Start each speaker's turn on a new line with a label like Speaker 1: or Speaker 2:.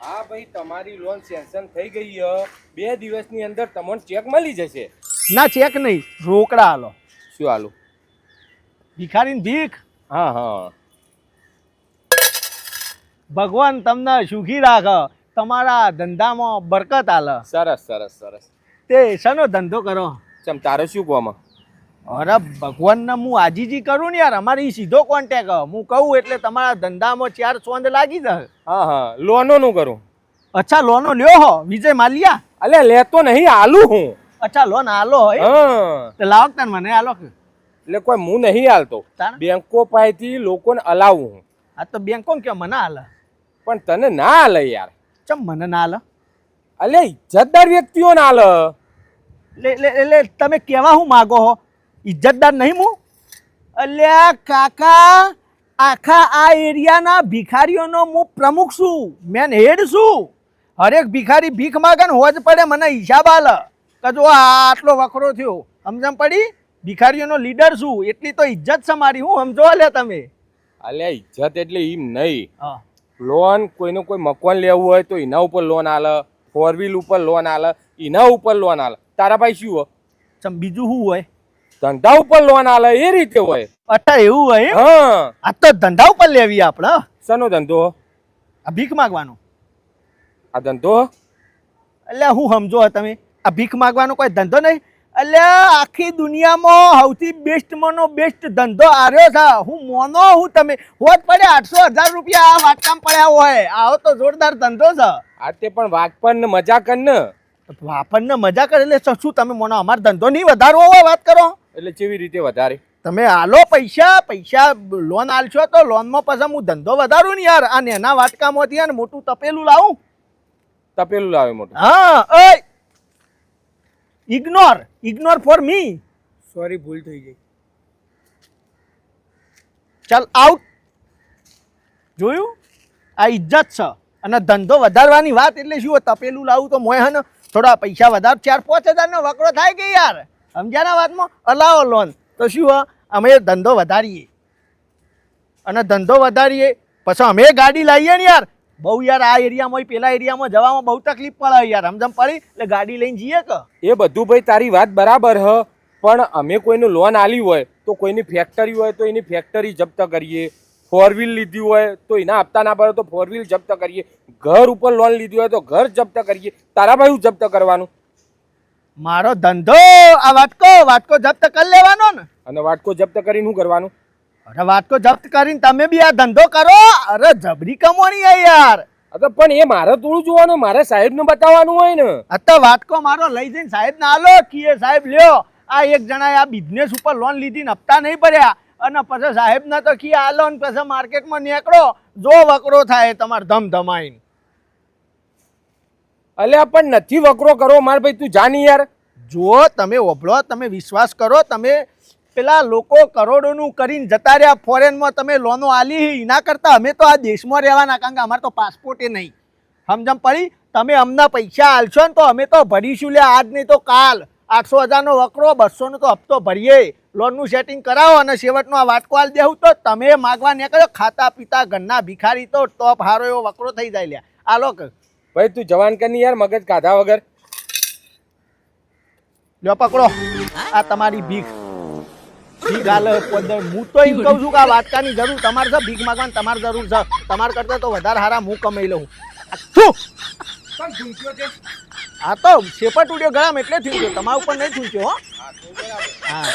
Speaker 1: હા ભાઈ તમારી લોન સેન્શન થઈ ગઈ બે દિવસની અંદર તમને ચેક મળી જશે.
Speaker 2: ના ચેક નહીં. રોકડા હાલો
Speaker 1: શું હાલો
Speaker 2: ભિખારીને ભીખ?
Speaker 1: હા હા.
Speaker 2: ભગવાન તમને સુખી રાખે. તમારા ધંધામાં બરકત હાલ
Speaker 1: સરસ સરસ સરસ.
Speaker 2: તે શાનો ધંધો કરો?
Speaker 1: ચમ તારે શું કોમાં?
Speaker 2: અરે ભગવાનને હું આજીજી કરું ને યાર અમારી સીધો કોન્ટેક હું કહું એટલે તમારા ધંધામાં ચાર સોંદ લાગી જાય.
Speaker 1: હા હા. લોનો નું કરું.
Speaker 2: અચ્છા લોનો લ્યો હો વિજય માલિયા.
Speaker 1: અલે લેતો નહીં આલું હું.
Speaker 2: અચ્છા લોન આલો
Speaker 1: હોય
Speaker 2: તો લાવો તને મને આલો કે.
Speaker 1: એટલે કોઈ હું નહીં હાલતો? બેંકો પાસેથી લોકોને અલાવું હું.
Speaker 2: આ તો બેંકો કે મને હાલે
Speaker 1: પણ તને ના હાલે યાર.
Speaker 2: ચમ મને ના હાલે
Speaker 1: અલે ઇજ્જતદાર વ્યક્તિઓ ના હાલે
Speaker 2: એટલે તમે કેવા હું માગો હો? ઇજ્જતદાર નહીં હું? અલ્યા કાકા આખા આ એરિયાના ભિખારીઓનો હું પ્રમુખ છું મેન હેડ છું. હરેક ભિખારી ભીખ માગે ને હોજ પડે મને હિસાબ આલ. કે જો આટલો વખરો થયો સમજમ પડી? ભિખારીઓનો લીડર છું એટલી તો ઇજ્જત છે મારી હું સમજો લે તમે.
Speaker 1: અલ્યા ઇજ્જત એટલે એમ નહીં.
Speaker 2: હા.
Speaker 1: લોન કોઈનું કોઈ મકાન લેવું હોય તો એના ઉપર લોન આલે. ફોર વ્હીલ ઉપર લોન આલે. એના ઉપર લોન આલે. તારા ભાઈ શું હોય?
Speaker 2: બીજું શું હોય?
Speaker 1: ધંધા ઉપર લોન આલે એ રીતે હોય.
Speaker 2: અચ્છા એવું હોય?
Speaker 1: હા.
Speaker 2: આ તો ધંધા ઉપર લેવી આપણે
Speaker 1: શેનો ધંધો?
Speaker 2: આ ભીખ માંગવાનો.
Speaker 1: આ ધંધો?
Speaker 2: એટલે હું સમજો તમે. આ ભીખ માગવાનો કોઈ ધંધો નહીં? એટલે આખી દુનિયામાં સૌથી બેસ્ટમાંનો બેસ્ટ ધંધો આવ્યો છે. હું મોનો હું તમે. હોત પડે આઠસો હજાર રૂપિયા આ વાટકામ પડ્યા હોય. આવો તો જોરદાર ધંધો છે.
Speaker 1: આ તે પણ વાઘપણ ને મજા કર ને
Speaker 2: આપણને મજા કરે એટલે શું તમે મોનો? અમારો ધંધો નહીં વધારવો હોય વાત કરો.
Speaker 1: એટલે કેવી રીતે વધારે?
Speaker 2: તમે આલો પૈસા પૈસા લોન આલશો તો લોનમાં પછી હું ધંધો વધારું ને યાર. આ નેના વાટકામાંથી ને મોટું તપેલું લાવું.
Speaker 1: તપેલું લાવે મોટું.
Speaker 2: હા ઓય! Ignore ignore for me
Speaker 1: sorry ભૂલ થઈ ગઈ.
Speaker 2: ચાલ આઉટ જોયું? આ ઇજ્જત છે. અને ધંધો વધારવાની વાત એટલે શું? તપેલું લાવું તો મોય હે ને થોડા પૈસા વધાર. ચાર પાંચ હજારનો વકરો થાય કે યાર? સમજ્યાના વાતમાં? અલાવો લોન. તો શું અમે ધંધો વધારીએ. અને ધંધો વધારીએ, પછી અમે ગાડી લાવીએ ને યાર. બહુ યાર, આ એરિયામાં પેલા એરિયામાં જવામાં બહુ તકલીફ પડે યાર. સમજમ પડી? એટલે ગાડી લઈને જઈએ કે?
Speaker 1: એ બધું ભાઈ તારી વાત બરાબર હ. પણ અમે કોઈનું લોન આલી હોય, તો કોઈની ફેક્ટરી હોય, તો એની ફેક્ટરી જપ્ત કરીએ. ફોર વ્હીલ લીધી હોય, તો એના હપ્તા ના ભરે તો ફોર વ્હીલ જપ્ત કરીએ. ઘર ઉપર લોન લીધી હોય, તો ઘર જપ્ત કરીએ. તારા ભાઈ જપ્ત કરવાનું?
Speaker 2: મારો ધંધો આ વાટકો વાટકો જપ્ત કરી લેવાનો ને.
Speaker 1: અને વાટકો જપ્ત કરીને શું કરવાનું?
Speaker 2: અરે વાટકો જપ્ત કરીને તમે બી આ ધંધો કરો. અરે જબરી કમોણી હે યાર.
Speaker 1: અરે પણ એ મારે થોડું જોવાનું મારે સાહેબને બતાવવાનું હોય ને.
Speaker 2: અત્યારે વાટકો મારો લઈ જઈને સાહેબ ના આલો કીએ સાહેબ લ્યો આ એક જણાએ આ બિઝનેસ ઉપર લોન લીધી ને હપ્તા નહીં ભર્યા. અને પછી સાહેબ ના તો કી આલો ને પછી માર્કેટમાં નીકળો જો વકરો થાય તમારે ધમ ધમાઈને
Speaker 1: અલ્યા, પણ નથી વકરો કરો. માર ભાઈ, તું જાની યાર.
Speaker 2: જો તમે ઓભળો તમે વિશ્વાસ કરો, તમે પેલા લોકો કરોડોનું કરીને જતા રહ્યા ફોરેનમાં, તમે લોનો આલી એના કરતાં. અમે તો આ દેશમાં રહેવાના, કારણ કે અમારે તો પાસપોર્ટે નહીં. સમજમ પડી? તમે અમને પૈસા આલશો ને તો અમે તો ભરીશું લે આજ નહીં તો કાલ. આઠસો હજારનો વકરો, બસોનો તો હપ્તો ભરીએ. લોનનું સેટિંગ કરાવો અને છેવટનો આ વાટકો આલ દેવું તો તમે માગવા નીકળો ખાતા પીતા ઘરના ભિખારી તો ટોપ હારો એવો વકરો થઈ જાય લ્યા. આ કે.
Speaker 1: ભાઈ તું જવાન કરની યાર મગજ કાઢા વગર.
Speaker 2: લ્યો પકડો. આ તમારી ભીખ. ભીખ હાલે પંદર. હું તો એમ કહું છું કે આ વાટકાની જરૂર તમારે છે ભીખ માંગવાની તમારે જરૂર છે. તમારે કરતાં તો વધારે હારા હું કમાઈ લઉં. શું હા તો? શેપટ ઉડ્યો ગળામાં એટલે થયું છે તમારા ઉપર નહીં થયું હો. હા.